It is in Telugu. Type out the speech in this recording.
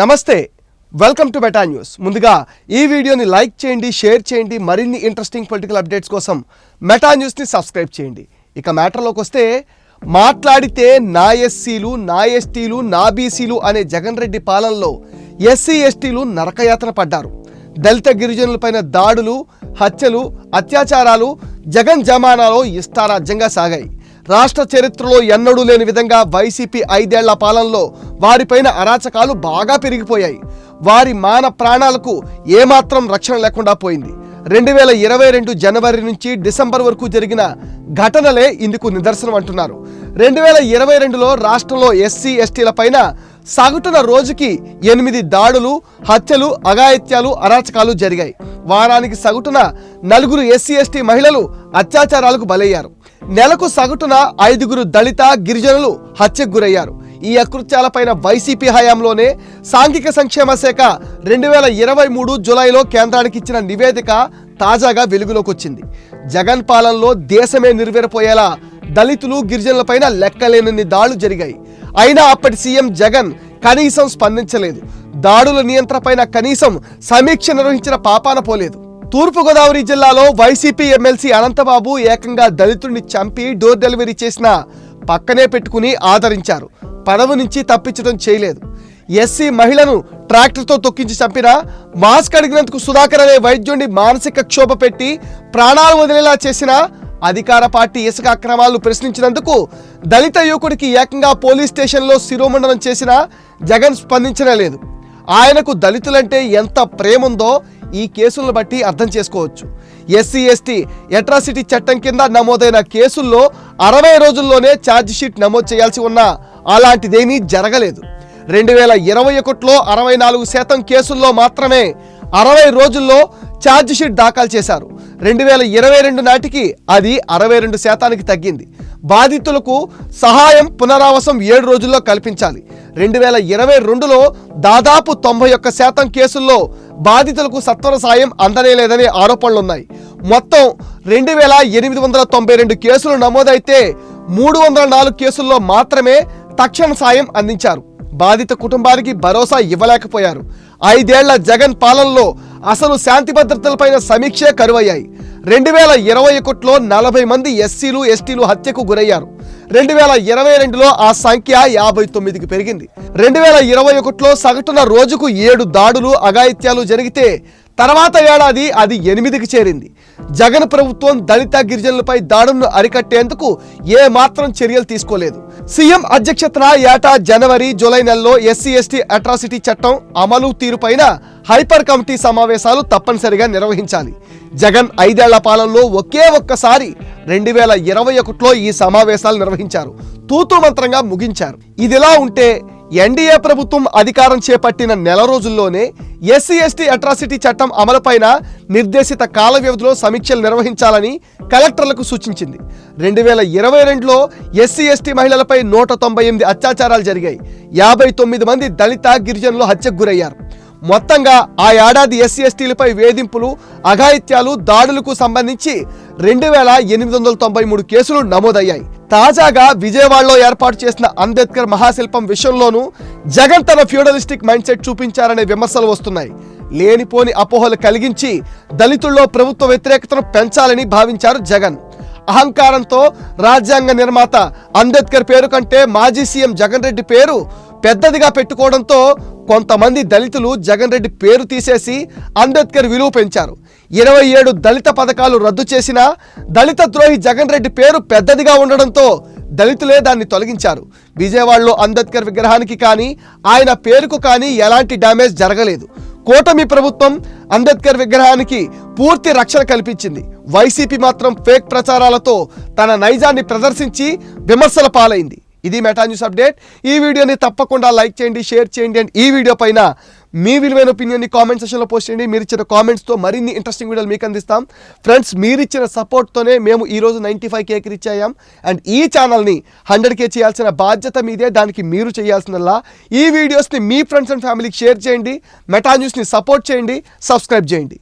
నమస్తే వెల్కమ్ టు బెటా న్యూస్ ముందుగా ఈ వీడియోని లైక్ చేయండి షేర్ చేయండి మరిన్ని ఇంట్రెస్టింగ్ పొలిటికల్ అప్డేట్స్ కోసం మెటా న్యూస్ని సబ్స్క్రైబ్ చేయండి. ఇక మ్యాటర్లోకి వస్తే మాట్లాడితే నా ఎస్సీలు నా ఎస్టీలు నా బీసీలు అనే జగన్ రెడ్డి పాలనలో ఎస్సీ ఎస్టీలు నరకయాతన పడ్డారు. దళిత గిరిజనులపైన దాడులు హత్యలు అత్యాచారాలు జగన్ జమానాలో ఇష్టారాజ్యంగా సాగాయి. రాష్ట్ర చరిత్రలో ఎన్నడూ లేని విధంగా వైసీపీ ఐదేళ్ళ పాలనలో వారిపైన అరాచకాలు బాగా పెరిగిపోయాయి. వారి మాన ప్రాణాలకు ఏమాత్రం రక్షణ లేకుండా పోయింది. రెండు వేల ఇరవై రెండు జనవరి నుంచి డిసెంబర్ వరకు జరిగిన ఘటనలే ఇందుకు నిదర్శనం అంటున్నారు రెండు వేల ఇరవై రెండులో రాష్ట్రంలో ఎస్సీ ఎస్టీల పైన సగటున రోజుకి ఎనిమిది దాడులు హత్యలు అఘాయిత్యాలు అరాచకాలు జరిగాయి. వారానికి సగటున నలుగురు ఎస్సీ ఎస్టీ మహిళలు అత్యాచారాలకు బలయ్యారు. నెలకు సగటున ఐదుగురు దళిత గిరిజనులు హత్యకు గురయ్యారు. ఈ అకృత్యాలపైన వైసీపీ హయాంలోనే సాంఘిక సంక్షేమ శాఖ రెండు వేల ఇరవై మూడు జులైలో కేంద్రానికి ఇచ్చిన నివేదిక తాజాగా వెలుగులోకి వచ్చింది జగన్ పాలనలో దేశమే నిర్వెరపోయేలా దళితులు గిరిజనులపైన లెక్కలేనన్ని దాడులు జరిగాయి. అయినా అప్పటి సీఎం జగన్ కనీసం స్పందించలేదు. దాడుల నియంత్రణపైన కనీసం సమీక్ష నిర్వహించిన పాపాన పోలేదు. తూర్పుగోదావరి జిల్లాలో వైసీపీ ఎమ్మెల్సీ అనంతబాబు ఏకంగా దళితుడిని చంపి డోర్ డెలివరీ చేసిన పక్కనే పెట్టుకుని ఆదరించారు. పదవి నుంచి తప్పించడం చేయలేదు. ఎస్సీ మహిళను ట్రాక్టర్తో తొక్కించి చంపిన మాస్క్ అడిగినందుకు సుధాకర్ అనే వైద్యుడిని మానసిక క్షోభ పెట్టి ప్రాణాలు వదిలేలా చేసినా అధికార పార్టీ ఇసుక అక్రమాలను ప్రశ్నించినందుకు దళిత యువకుడికి ఏకంగా పోలీస్ స్టేషన్లో శిరోమండనం చేసిన జగన్ స్పందించనే లేదు. ఆయనకు దళితులంటే ఎంత ప్రేమ ఉందో ఈ కేసులను బట్టి అర్థం చేసుకోవచ్చు. ఎస్సీ ఎస్టీ అట్రాసిటీ చట్టం కింద నమోదైన కేసుల్లో అరవై రోజుల్లోనే ఛార్జ్షీట్ నమోదు చేయాల్సి ఉన్నా అలాంటిదేమీ జరగలేదు. రెండు వేల ఇరవై ఒకటిలో అరవై నాలుగు శాతం కేసుల్లో మాత్రమే అరవై రోజుల్లో ఛార్జ్ షీట్ దాఖలు చేశారు. రెండు వేల ఇరవై రెండు నాటికి అది అరవై రెండు శాతానికి తగ్గింది. బాధితులకు సహాయం పునరావాసం ఏడు రోజుల్లో కల్పించాలి. రెండు వేల ఇరవై రెండులో దాదాపు తొంభై ఒక్క శాతం కేసుల్లో బాధితులకు సత్వర సాయం అందనేలేదనే ఆరోపణలున్నాయి. మొత్తం రెండు వేల ఎనిమిది వందల తొంభై రెండు కేసులు నమోదైతే మూడు వందల నాలుగు కేసుల్లో మాత్రమే తక్షణ సాయం అందించారు. బాధిత కుటుంబానికి భరోసా ఇవ్వలేకపోయారు. ఐదేళ్ళ జగన్ పాలనలో అసలు శాంతి భద్రతలపైన సమీక్షే కరువయ్యాయి. రెండు వేల ఇరవై ఒకటిలో నలభై మంది ఎస్సీలు ఎస్టీలు హత్యకు గురయ్యారు. రెండు వేల ఇరవై రెండులో ఆ సంఖ్య యాభై తొమ్మిదికి పెరిగింది. రెండు వేల ఇరవై ఒకటిలో సగటున రోజుకు ఏడు దాడులు అఘాయిత్యాలు జరిగితే తర్వాత ఏడాది అది ఎనిమిదికి చేరింది. జగన్ ప్రభుత్వం దళిత గిరిజనులపై దాడులను అరికట్టేందుకు ఏ మాత్రం చర్యలు తీసుకోలేదు. సీఎం అధ్యక్షతన ఏటా జనవరి జూలై నెలలో ఎస్సీ ఎస్టీ అట్రాసిటీ చట్టం అమలు తీరుపైన హైపర్ కమిటీ సమావేశాలు తప్పనిసరిగా నిర్వహించాలి. జగన్ ఐదేళ్ళ పాలనలో ఒకే ఒక్కసారి రెండు వేల ఇరవై ఒకటిలో ఈ సమావేశాలు నిర్వహించారు. తూతూ మంత్రంగా ముగించారు. ఇదిలా ఉంటే ఎన్డీఏ ప్రభుత్వం అధికారం చేపట్టిన నెల రోజుల్లోనే ఎస్సీ ఎస్టీ అట్రాసిటీ చట్టం అమలుపైన నిర్దేశిత కాల వ్యవధిలో సమీక్షలు నిర్వహించాలని కలెక్టర్లకు సూచించింది. రెండు వేల ఇరవై రెండులో ఎస్సీ ఎస్టీ మహిళలపై నూట తొంభై ఎనిమిది అత్యాచారాలు జరిగాయి. యాభై తొమ్మిది మంది దళిత గిరిజనులు హత్యకు గురయ్యారు. మొత్తంగా ఆ ఏడాది ఎస్సీ ఎస్టీలపై వేధింపులు అఘాయిత్యాలు దాడులకు సంబంధించి రెండు వేల ఎనిమిది వందల తొంభై మూడు కేసులు నమోదయ్యాయి. తాజాగా విజయవాడలో ఏర్పాటు చేసిన అంబేద్కర్ మహాశిల్పం విషయంలోనూ జగన్ తన ఫ్యూడలిస్టిక్ మైండ్ సెట్ చూపించారనే విమర్శలు వస్తున్నాయి. లేనిపోని అపోహలు కలిగించి దళితుల్లో ప్రభుత్వ వ్యతిరేకతను పెంచాలని భావించారు జగన్. అహంకారంతో రాజ్యాంగ నిర్మాత అంబేద్కర్ పేరు కంటే మాజీ సీఎం జగన్ రెడ్డి పేరు పెద్దదిగా పెట్టుకోవడంతో కొంతమంది దళితులు జగన్ రెడ్డి పేరు తీసేసి అంబేద్కర్ విలువ పెంచారు. ఇరవై ఏడు దళిత పథకాలు రద్దు చేసినా దళిత ద్రోహి జగన్ రెడ్డి పేరు పెద్దదిగా ఉండడంతో దళితులే దాన్ని తొలగించారు. విజయవాడలో అంబేద్కర్ విగ్రహానికి కానీ ఆయన పేరుకు కానీ ఎలాంటి డ్యామేజ్ జరగలేదు. కూటమి ప్రభుత్వం అంబేద్కర్ విగ్రహానికి పూర్తి రక్షణ కల్పించింది. వైసీపీ మాత్రం ఫేక్ ప్రచారాలతో తన నైజాన్ని ప్రదర్శించి విమర్శల పాలైంది. ఇది మెటా న్యూస్ అప్డేట్ ఈ వీడియోని తప్పకుండా లైక్ చేయండి షేర్ చేయండి అండ్ ఈ వీడియో పైన మీ విలువైన ఒపీనియన్ని కామెంట్ సెషన్లో పోస్ట్ చేయండి. మీరు ఇచ్చిన కామెంట్స్తో మరిన్ని ఇంట్రెస్టింగ్ వీడియోలు మీకు అందిస్తాం. ఫ్రెండ్స్ మీరు ఇచ్చిన సపోర్ట్తోనే మేము ఈరోజు నైంటీ ఫైవ్ కేకి రీచ్ అయ్యాం. అండ్ ఈ ఛానల్ని హండ్రెడ్ కే చేయాల్సిన బాధ్యత మీదే దానికి మీరు చేయాల్సినలా. ఈ వీడియోస్ని మీ ఫ్రెండ్స్ అండ్ ఫ్యామిలీకి షేర్ చేయండి. మెటా న్యూస్ని సపోర్ట్ చేయండి. సబ్స్క్రైబ్ చేయండి.